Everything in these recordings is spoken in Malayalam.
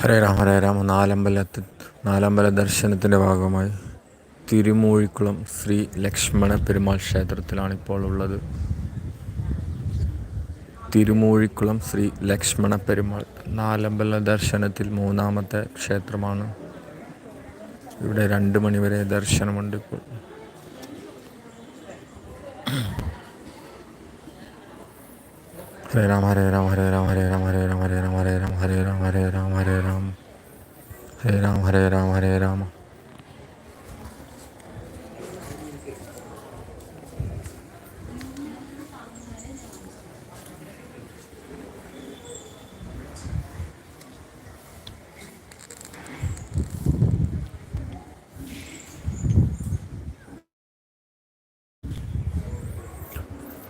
ഹരേ രാം ഹരേ രാം നാലമ്പലത്തിൽ നാലമ്പല ദർശനത്തിന്റെ ഭാഗമായി തിരുമൂഴിക്കുളം ശ്രീ ലക്ഷ്മണ പെരുമാൾ ക്ഷേത്രത്തിലാണ് ഇപ്പോൾ ഉള്ളത്. തിരുമൂഴിക്കുളം ശ്രീ ലക്ഷ്മണ പെരുമാൾ. നാലമ്പല ദർശനത്തിൽ മൂന്നാമത്തെ ക്ഷേത്രമാണ്. ഇവിടെ രണ്ട് മണിവരെ ദർശനമുണ്ട് ഇപ്പോൾ. ഹരേ രാം ഹരേ രാം ഹരേ രാം ഹരേ രാം ഹരേ രാമ ഹരേ രാമ ഹരേ രാമ ഹരേ രാമ ഹരേ രാമ ഹരേ രാമ.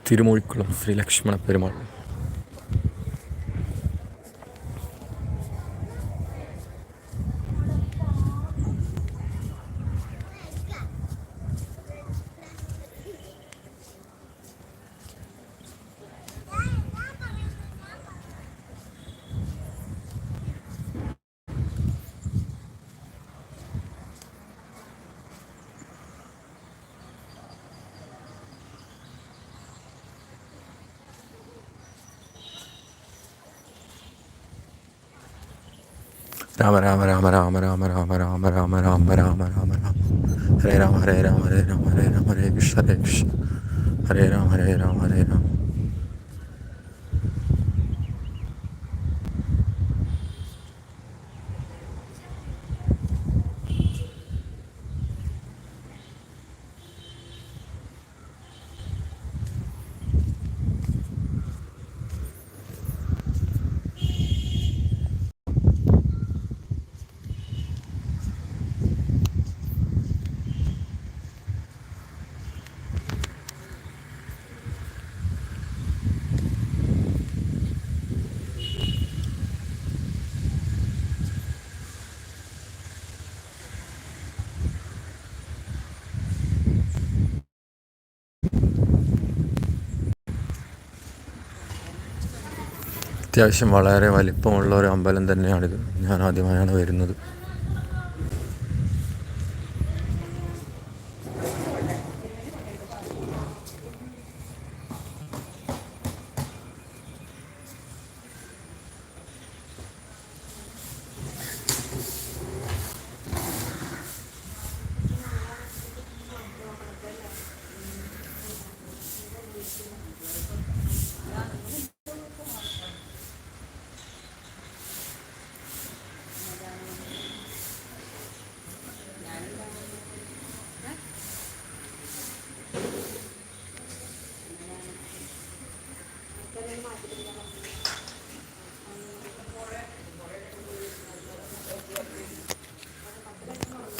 തിരുമൂഴിക്കുളം ശ്രീ ലക്ഷ്മണ പെരുമാൾ. രാമ രാമ രാമ രാമ രാമ രാമ രാമ രാമ രാമ രാമ രാമ രാമ ഹരേ രാമ ഹരേ രാമ ഹരേ രാമ ഹരേ രാമ ഹരേ കൃഷ്ണ ഹരേ കൃഷ്ണ ഹരേ രാമ ഹരേ രാമ ഹരേ രാമ അത്യാവശ്യം വളരെ വലിപ്പമുള്ള ഒരു അമ്പലം തന്നെയാണിത്. ഞാൻ ആദ്യമായാണ് വരുന്നത്.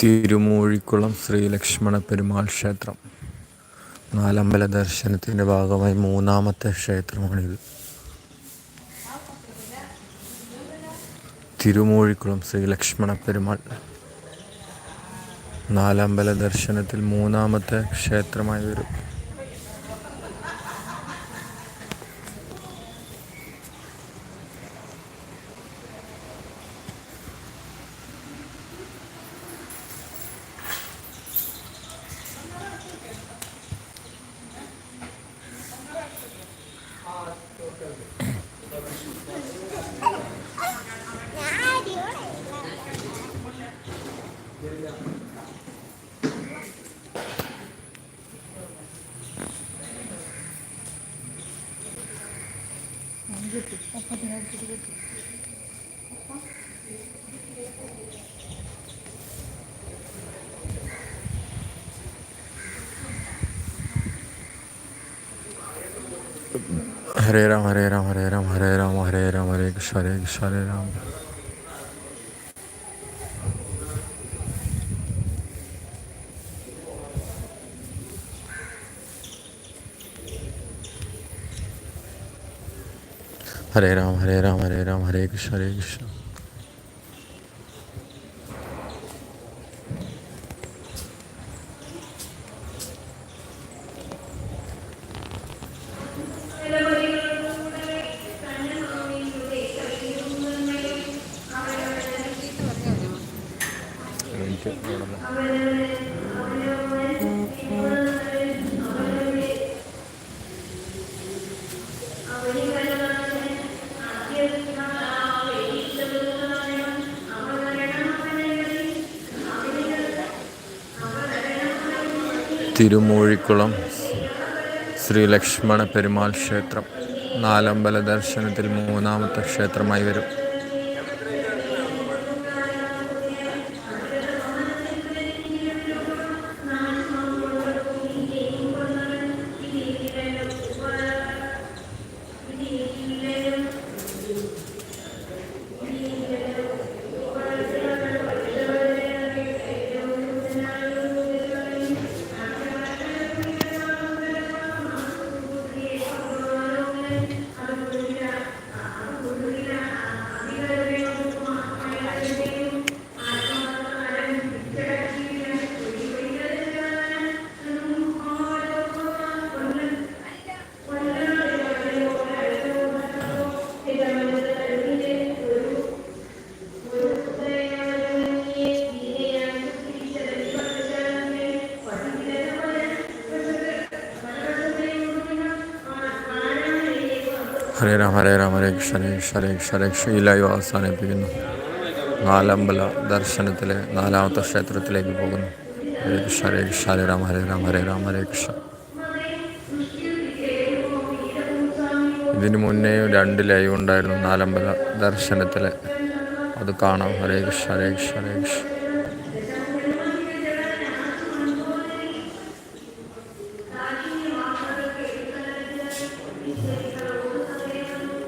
തിരുമൂഴിക്കുളം ശ്രീ ലക്ഷ്മണ പെരുമാൾ ക്ഷേത്രം. നാലമ്പല ദർശനത്തിന്റെ ഭാഗമായി മൂന്നാമത്തെ ക്ഷേത്രമാണിത്. തിരുമൂഴിക്കുളം ശ്രീ ലക്ഷ്മണ പെരുമാൾ നാലമ്പല ദർശനത്തിൽ മൂന്നാമത്തെ ക്ഷേത്രമായി വരും हरे राम हरे राम हरे राम हरे राम हरे राम, हरे कृष्ण हरे कृष्ण, हरे राम। ഹരേ രാം ഹരേ രാം ഹരേ രാം ഹരേ കൃഷ്ണ ഹരേ കൃഷ്ണ ശരിക്ക് തിരുമൂഴിക്കുളം ശ്രീ ലക്ഷ്മണ പെരുമാൾ ക്ഷേത്രം. നാലമ്പല ദർശനത്തിൽ മൂന്നാമത്തെ ക്ഷേത്രമായി വരും. ഹരേ രാം ഹരേ രാം ഹരേ കൃഷ്ണ ഹരേ കൃഷ്ണ ഹരേ കൃഷ്ണ ഹരേ കൃഷ്ണ. ഈ ലൈവ് അവസാനിപ്പിക്കുന്നു. നാലമ്പല ദർശനത്തിലെ നാലാമത്തെ ക്ഷേത്രത്തിലേക്ക് പോകുന്നു. ഹരേ കൃഷ്ണ ഹരേ കൃഷ്ണ ഹരേ രാം ഹരേ രാം ഹരേ രാം ഹരേ കൃഷ്ണ. ഇതിനു മുന്നേ രണ്ട് ലൈവ് ഉണ്ടായിരുന്നു നാലമ്പല ദർശനത്തിലെ. അത് കാണാം. ഹരേ കൃഷ്ണ ഹരേ കൃഷ്ണ ഹരേ കൃഷ്ണ.